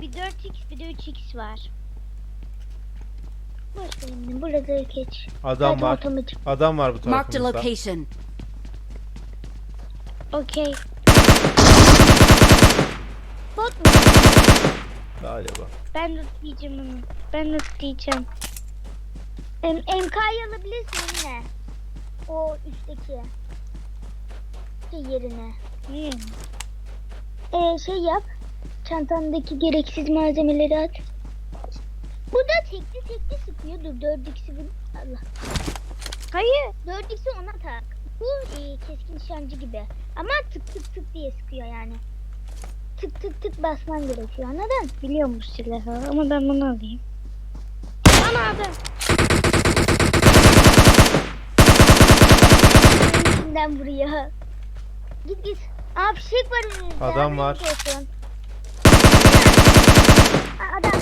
Bir 4x bir de 3x var. Boş verin. Burada geç. Adam Zaten var. otomatik. Adam var bu Marked a tarafımızda. location. Okey. Bot mu? Galiba. Ben de diyeceğim onu. Ben de diyeceğim. Em, MK'yı alabilirsin yine. O üstteki. Şey yerine. Niye? Ee, şey yap. Çantandaki gereksiz malzemeleri at. Bu da tekli tekli sıkıyor. Dur 4x'i bu. Allah. Hayır. 4x'i ona tak. Bu e, keskin nişancı gibi. Ama tık tık tık diye sıkıyor yani. Tık tık tık basman gerekiyor anladın? Biliyorum bu silahı ama ben bunu alayım. Anladım. İçinden vuruyor. Git git. Aa fişek var önünüzde. Adam var. olsun. Adam.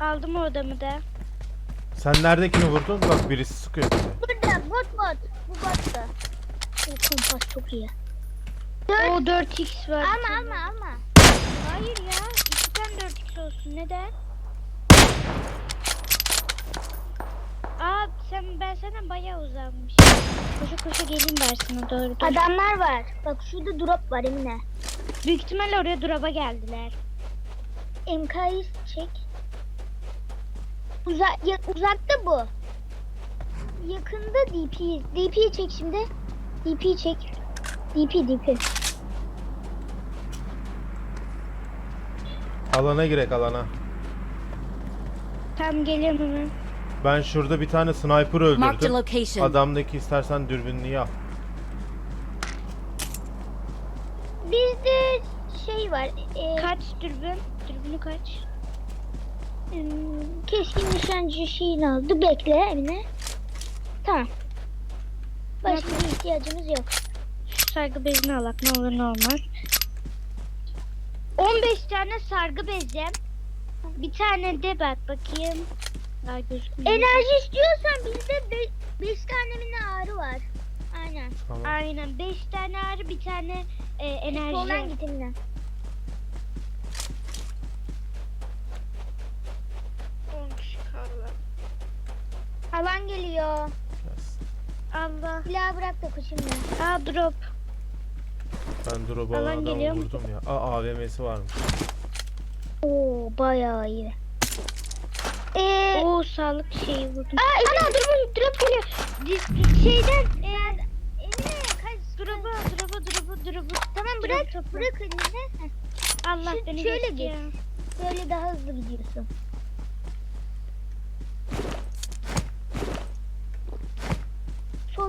Aldım o adamı da. Sen neredekini vurdun? Bak birisi sıkıyor. Burada bot bot. Bu bottu. Bu kompas çok iyi. O 4x var. Alma alma alma. Hayır ya. İkiden 4x olsun. Neden? Aa sen ben senden bayağı uzakmış. Koşa koşa geleyim dersine doğru. Adamlar var. Bak şurada drop var Emine. Büyük ihtimalle oraya drop'a geldiler. MK'yı çek. Uza ya- uzakta bu. Yakında DP. DP'yi çek şimdi. DP'yi çek. DP DP. Alana girek alana. Tam geliyorum hemen. Ben şurada bir tane sniper Marked a öldürdüm. location. Adamdaki istersen dürbünlüğü al. Bizde şey var. kaç dürbün? Dürbünü kaç? Hmm, keskin nişancı şeyini aldı. Bekle Emine. Tamam. Başka bir ihtiyacımız yok. Şu sargı bezini alak ne olur ne olmaz. 15 tane sargı bezim. Bir tane de bak bakayım. Ay. Enerji istiyorsan bizde 5 tane mi ağrı var. Aynen. Tamam. Aynen 5 tane ağrı bir tane e, enerji. Soldan git Emine. Alan geliyor. Allah. Silahı bırak da ben. Aa drop. Ben drop'a Alan adam geliyor mu? vurdum ya. Aa AVM'si varmış. Oo bayağı iyi. Ee, Oo sağlık şeyi vurdum. Aa ana drop drop geliyor. Dis- Şeyden e, Emine kaç drop'a drop'a drop'a drop'a. Tamam bırak bırak elini. Heh. Allah Şu- beni şöyle git. ya. Böyle daha hızlı gidiyorsun.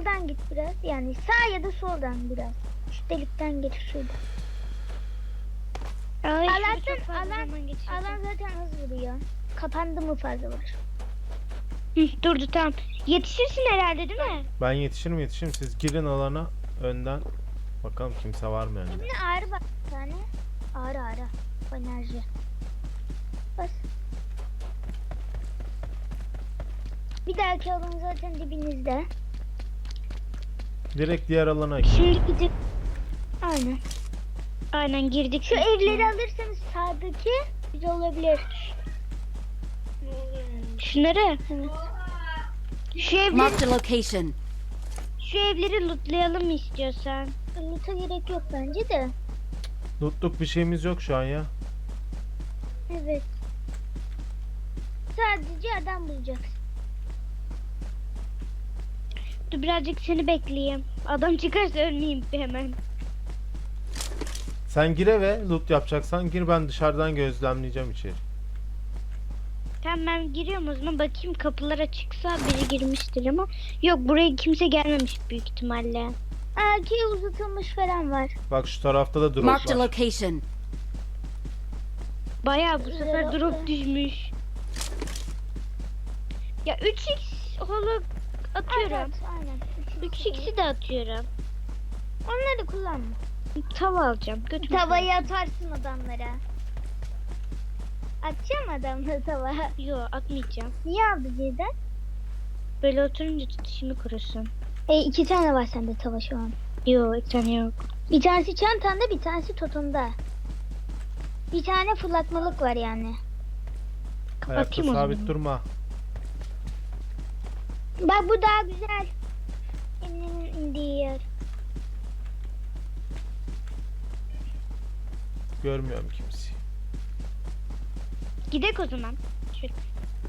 Soldan git biraz. Yani sağ ya da soldan biraz. Şu delikten geç şurada. Ay, Allah'tan alan, alan zaten hız vuruyor. Kapandı mı fazla. Hı, durdu tamam. Yetişirsin herhalde değil mi? Ben yetişirim yetişirim. Siz girin alana önden. Bakalım kimse var mı yani. Şimdi ağrı bak bir tane. Ağrı ağrı. O enerji. Bas. Bir dahaki alan zaten dibinizde. Direkt diğer alana gir. Şimdi gidip Aynen. aynen girdik. Şu evleri alırsanız sağdaki güzel olabilir. Şunları. Şu evleri, location. şu evleri lootlayalım mı istiyorsan? Loot'a gerek yok bence de. Lootluk bir şeyimiz yok şu an ya. Evet. Sadece adam bulacaksın. Dur birazcık seni bekleyeyim. Adam çıkarsa ölmeyeyim hemen. Sen gir eve loot yapacaksan gir ben dışarıdan gözlemleyeceğim içeri. Tamam ben giriyorum o zaman bakayım kapılar açıksa biri girmiştir ama yok buraya kimse gelmemiş büyük ihtimalle. Aa ki uzatılmış falan var. Bak şu tarafta da drop Marked a var. location. Bayağı bu sefer drop düşmüş. Ya 3x holo atıyorum. Evet, aynen. 3x'i de atıyorum. Onları kullanma. Tava alacağım. Götüm Tavayı atarsın adamlara. Atacağım adamları tava. Yo atmayacağım. Niye aldı Ceyda? Böyle oturunca tutuşumu kurusun. E iki tane var sende tava şu an. Yok bir tane yok. Bir tanesi çantanda bir tanesi totumda. Bir tane fırlatmalık var yani. Ayakta Kapatayım o sabit durma. Bak bu daha güzel. Yer. Görmüyorum kimseyi. Gidek o zaman. Şöyle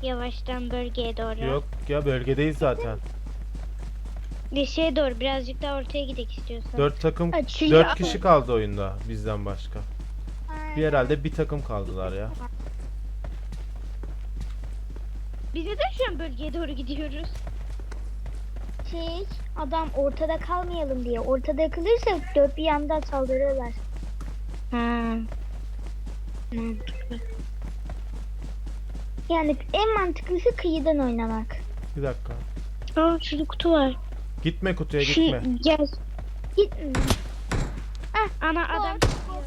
yavaştan bölgeye doğru. Yok ya bölgedeyiz zaten. Bir şeye doğru birazcık daha ortaya gidek istiyorsan. Dört takım, çünkü- dört kişi kaldı oyunda bizden başka. Aynen. Bir herhalde bir takım kaldılar ya. Biz neden şu an bölgeye doğru gidiyoruz? Şey, adam ortada kalmayalım diye. Ortada kalırsa dört bir yandan saldırırlar. Ha. Mantıklı. Yani en mantıklısı kıyıdan oynamak. Bir dakika. Aa şurada kutu var. Gitme kutuya Şu gitme. gel. Gitme. Ana adam. Bot,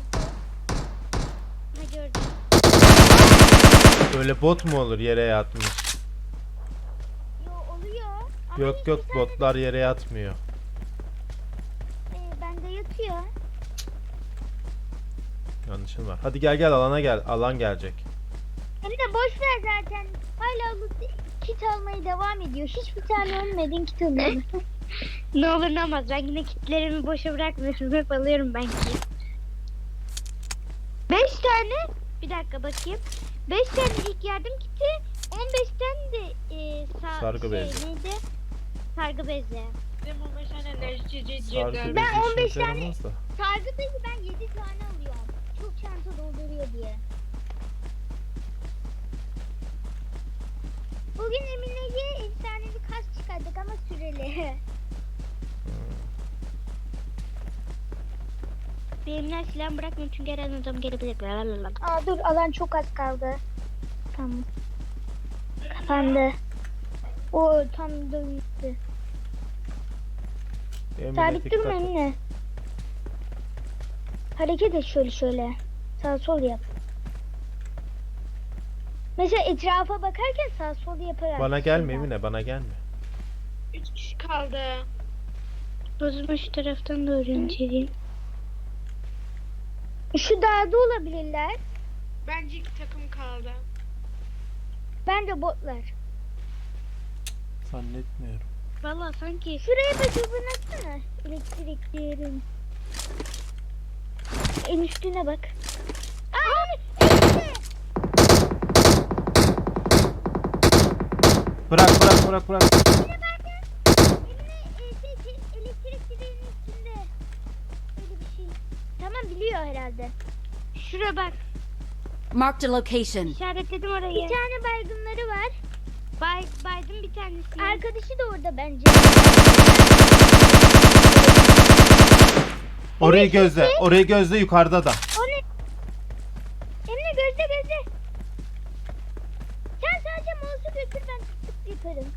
Ha gördüm. Böyle bot mu olur yere yatmış? Yok yok botlar yere yatmıyor. e, bende yatıyor. Yanlışın var. Hadi gel gel alana gel. Alan gelecek. Hem de boş ver zaten. Hala loot- kit almaya devam ediyor. Hiçbir tane ölmedin kit almadın. Ne olur ne olmaz. Ben yine kitlerimi boşa bırakmıyorum. Hep alıyorum ben ki. Beş tane. Bir dakika bakayım. Beş tane ilk yardım kiti. 15 tane de e, sa- Sargı şey, bezi. Neydi? Sargı bezi. Benim 15 tane enerji Sargı bezi Ben 15 işimize tane-. Sargı bezi ben 7 tane alıyorum. Çok çanta dolduruyor diye. Bugün Emine'ye efsanevi kas çıkardık ama süreli. Benimler silah bırakmıyorum çünkü her an adam gelebilir. Aa dur alan çok az kaldı. Tamam. Kapandı. O tam Emine Sabit durma. Emine. Hareket et şöyle şöyle. Sağ sol yap. Mesela etrafa bakarken sağ sol yaparak. Bana gelme şuradan. Emine bana gelme. 3 kişi kaldı. O zaman şu taraftan da öğreneceğim. Şu dağda olabilirler. Bence iki takım kaldı. Bence botlar. Zannetmiyorum. Valla sanki Şuraya bak öbürüne atsana. Elektriklerin. En üstüne bak. Aa, Emine! Bırak bırak bırak bırak. E, şey, şey, elektrik direğinin üstünde. Öyle bir şey. Tamam biliyor herhalde. şura bak. Marked a location. İşaretledim Bir orayı. tane baygınları var. Bay, baydım bir tanesini. Arkadaşı da orada bence. Orayı gözle. Orayı gözle yukarıda da. O ne? Emine gözde gözde. Sen sadece mouse'u götür ben tık tık yaparım.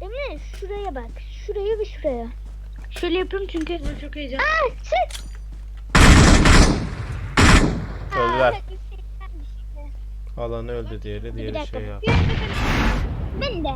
Emine şuraya bak. Şuraya ve şuraya. Şöyle yapıyorum çünkü çok heyecanlı. Aa sık. Öldüler. Alanı öldü diğeri. Diğeri şey yap. Ben de.